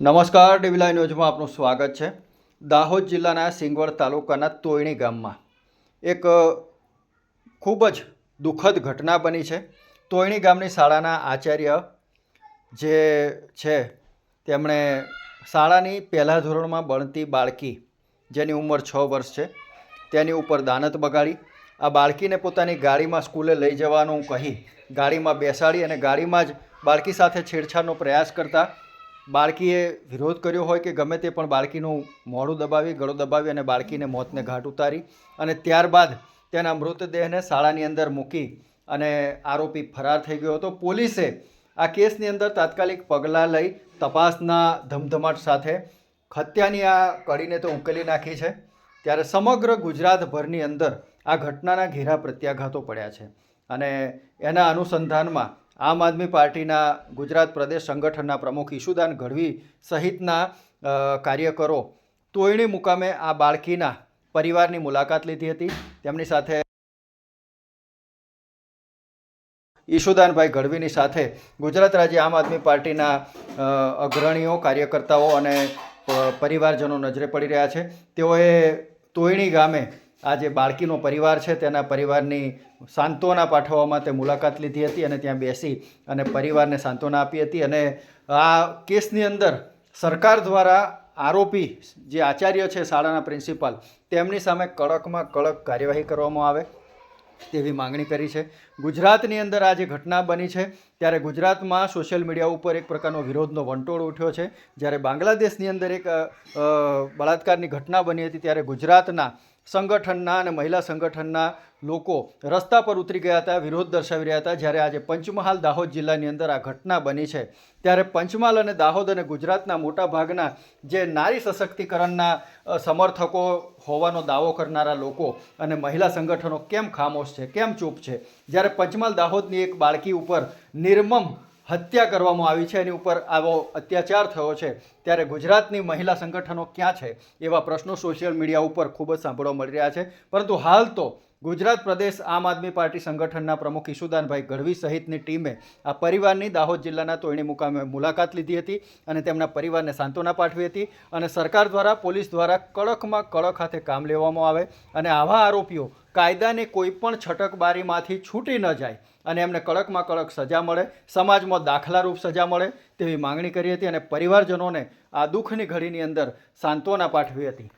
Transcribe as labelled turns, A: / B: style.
A: નમસ્કાર ડીવીલાઈ ન્યૂઝમાં આપનું સ્વાગત છે. દાહોદ જિલ્લાના સિંગવડ તાલુકાના તોયણી ગામમાં એક ખૂબ જ દુઃખદ ઘટના બની છે. તોયણી ગામની શાળાના આચાર્ય જે છે, તેમણે શાળાની પહેલા ધોરણમાં ભણતી બાળકી, જેની ઉંમર છ વર્ષ છે, તેની ઉપર દાનત બગાડી. આ બાળકીને પોતાની ગાડીમાં સ્કૂલે લઈ જવાનું કહી ગાડીમાં બેસાડી અને ગાડીમાં જ બાળકી સાથે છેડછાડનો પ્રયાસ કરતા બાળકીએ વિરોધ કર્યો હોય કે ગમે તે પણ બાળકીનું મોઢું દબાવી, ગળો દબાવી અને બાળકીને મોતને ઘાટ ઉતારી અને ત્યારબાદ તેના મૃતદેહને શાળાની અંદર મૂકી અને આરોપી ફરાર થઈ ગયો હતો. પોલીસે આ કેસની અંદર તાત્કાલિક પગલાં લઈ તપાસના ધમધમાટ સાથે હત્યાની આ કડીને તો ઉકેલી નાખી છે. ત્યારે સમગ્ર ગુજરાતભરની અંદર આ ઘટનાના ઘેરા પ્રત્યાઘાતો પડ્યા છે અને એના અનુસંધાનમાં આમ આદમી પાર્ટીના ગુજરાત પ્રદેશ સંગઠનના પ્રમુખ ઈશુદાન ગઢવી સહિતના કાર્યકરો તોયણી મુકામે આ બાળકીના પરિવારની મુલાકાત લીધી હતી. તેમની સાથે ઈશુદાનભાઈ ગઢવીની સાથે ગુજરાત રાજ્ય આમ આદમી પાર્ટીના અગ્રણીઓ, કાર્યકર્તાઓ અને પરિવારજનો નજરે પડી રહ્યા છે. તેઓએ તોયણી ગામે આ જે બાળકીનો પરિવાર છે, તેના પરિવારની સાંત્વના પાઠવવામાં તે મુલાકાત લીધી હતી અને ત્યાં બેસી અને પરિવારને સાંત્વના આપી હતી અને આ કેસની અંદર સરકાર દ્વારા આરોપી જે આચાર્ય છે, શાળાના પ્રિન્સિપાલ, તેમની સામે કડકમાં કડક કાર્યવાહી કરવામાં આવે તેવી માંગણી કરી છે. ગુજરાતની અંદર આ જે ઘટના બની છે, ત્યારે ગુજરાતમાં સોશિયલ મીડિયા ઉપર એક પ્રકારનો વિરોધનો વંટોળ ઉઠ્યો છે. જ્યારે બાંગ્લાદેશની અંદર એક બળાત્કારની ઘટના બની હતી, ત્યારે ગુજરાતના સંગઠનના અને મહિલા સંગઠનના લોકો રસ્તા પર ઉતરી ગયા હતા, વિરોધ દર્શાવી રહ્યા હતા. જ્યારે આજે પંચમહાલ દાહોદ જિલ્લાની અંદર આ ઘટના બની છે, ત્યારે પંચમહાલ અને દાહોદ અને ગુજરાતના મોટા ભાગના જે નારી સશક્તિકરણના સમર્થકો હોવાનો દાવો કરનારા લોકો અને મહિલા સંગઠનો કેમ ખામોશ છે, કેમ ચૂપ છે? જ્યારે પંચમહાલ દાહોદની એક બાળકી ઉપર નિર્મમ હત્યા કરવામાં આવી છે એની ઉપર આવો અત્યાચાર થયો છે. ત્યારે ગુજરાતની મહિલા સંગઠનો ક્યાં છે એવા પ્રશ્નો સોશિયલ મીડિયા ઉપર ખૂબ જ સાંભળવા મળી રહ્યા છે. પરંતુ હાલ તો ગુજરાત પ્રદેશ આમ આદમી પાર્ટી સંગઠનના પ્રમુખ ઈશુદાનભાઈ ગઢવી સહિતની ટીમે આ પરિવારની દાહોદ જિલ્લાના તોયણી મુકામે મુલાકાત લીધી હતી અને તેમના પરિવારને સાંત્વના પાઠવી હતી અને સરકાર દ્વારા પોલીસ દ્વારા કડકમાં કડક હાથે કામ લેવામાં આવે અને આવા આરોપીઓ કાયદાની કોઈ પણ છટકબારીમાંથી છૂટી ન જાય અને એમને કડકમાં કડક સજા મળે, સમાજમાં દાખલારૂપ સજા મળે તેવી માંગણી કરી હતી અને પરિવારજનોને આ દુઃખની ઘડીની અંદર સાંત્વના પાઠવી હતી.